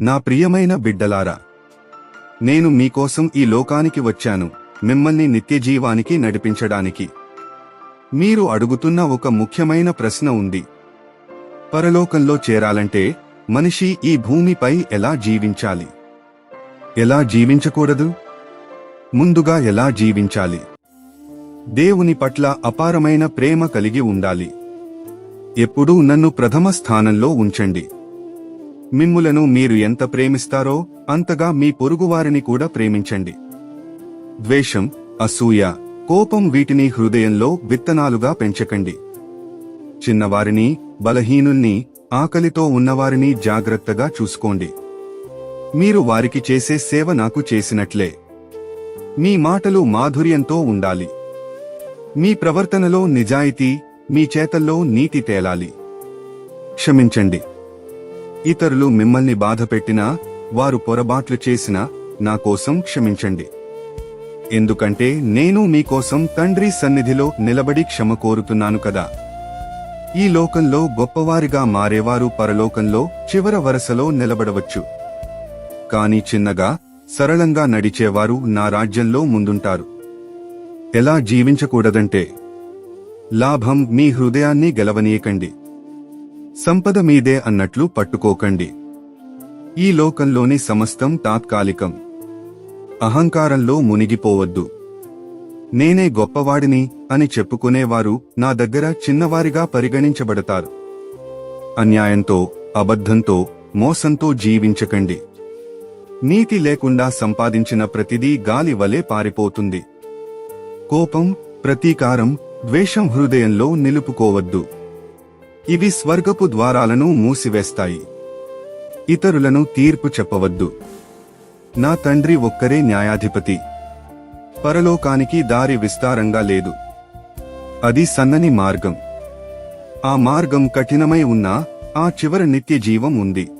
నా ప్రియమైన బిడ్డలారా నేను మీకోసం ఈ లోకానికి వచ్చాను మిమ్మల్ని నిత్యజీవానికి నడిపించడానికి. మీరు అడుగుతున్న ఒక ముఖ్యమైన ప్రశ్న ఉంది. పరలోకంలో చేరాలంటే మనిషి ఈ భూమిపై ఎలా జీవించాలి? ఎలా జీవించకూడదు? ముందుగా ఎలా జీవించాలి? దేవుని పట్ల అపారమైన ప్రేమ కలిగి ఉండాలి. ఎప్పుడూ నన్ను ప్రథమ స్థానంలో ఉంచండి. మిమ్ములను మీరు ఎంత ప్రేమిస్తారో అంతగా మీ పొరుగువారిని కూడా ప్రేమించండి. ద్వేషం అసూయ కోపం వీటిని హృదయంలో విత్తనాలుగా పెంచకండి. చిన్నవారిని బలహీనుల్ని ఆకలితో ఉన్నవారిని జాగ్రత్తగా చూసుకోండి. మీరు వారికి చేసే సేవ నాకు చేసినట్లే. మీ మాటలు మాధుర్యంతో ఉండాలి. మీ ప్రవర్తనలో నిజాయితీ మీ చేతల్లో నీతి తేలాలి. క్షమించండి. ఇతరులు మిమ్మల్ని బాధపెట్టినా వారు పొరబాట్లు చేసినా నా కోసం క్షమించండి. ఎందుకంటే నేను మీకోసం తండ్రి సన్నిధిలో నిలబడి క్షమ కోరుతున్నాను కదా. ఈ లోకంలో గొప్పవారిగా మారేవారు పరలోకంలో చివర వరసలో నిలబడవచ్చు. కాని చిన్నగా సరళంగా నడిచేవారు నా రాజ్యంలో ముందుంటారు. ఎలా జీవించకూడదంటే లాభం మీ హృదయాన్ని గెలవనీయకండి. సంపద మీదే అన్నట్లు పట్టుకోకండి. ఈ లోకంలోని సమస్తం తాత్కాలికం. అహంకారంలో మునిగిపోవద్దు. నేనే గొప్పవాడిని అని చెప్పుకునేవారు నా దగ్గర చిన్నవారిగా పరిగణించబడతారు. అన్యాయంతో అబద్ధంతో మోసంతో జీవించకండి. నీతి లేకుండా సంపాదించిన ప్రతిదీ గాలి వలె పారిపోతుంది. కోపం ప్రతీకారం ద్వేషం హృదయంలో నిలుపుకోవద్దు. ఇవి స్వర్గపు ద్వారాలను మూసివేస్తాయి. ఇతరులను తీర్పు చెప్పవద్దు. నా తండ్రి ఒక్కరే న్యాయాధిపతి. పరలోకానికి దారి విస్తారంగా లేదు. అది సన్నని మార్గం. ఆ మార్గం కఠినమై ఉన్నా ఆ చివర నిత్య జీవం ఉంది.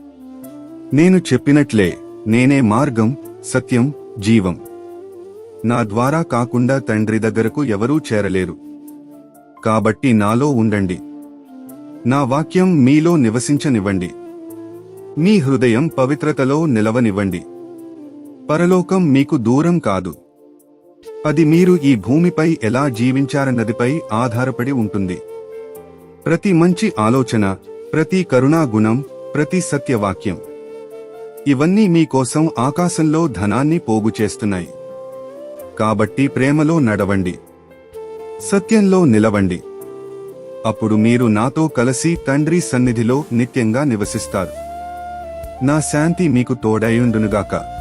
నేను చెప్పినట్లే నేనే మార్గం సత్యం జీవం. నా ద్వారా కాకుండా తండ్రి దగ్గరకు ఎవరూ చేరలేరు. కాబట్టి నాలో ఉండండి. నా వాక్యం మీలో నివసించనివ్వండి. మీ హృదయం పవిత్రతలో నిలవనివ్వండి. పరలోకం మీకు దూరం కాదు. అది మీరు ఈ భూమిపై ఎలా జీవించారన్నదిపై ఆధారపడి ఉంటుంది. ప్రతి మంచి ఆలోచన ప్రతి కరుణా గుణం ప్రతి సత్యవాక్యం. ఇవన్నీ మీకోసం ఆకాశంలో ధనాన్ని పోగు చేస్తున్నాయి. కాబట్టి ప్రేమలో నడవండి. సత్యంలో నిలవండి. అప్పుడు మీరు నాతో కలిసి తండ్రి సన్నిధిలో నిత్యంగా నివసిస్తారు. నా శాంతి మీకు తోడయుండునుగాక.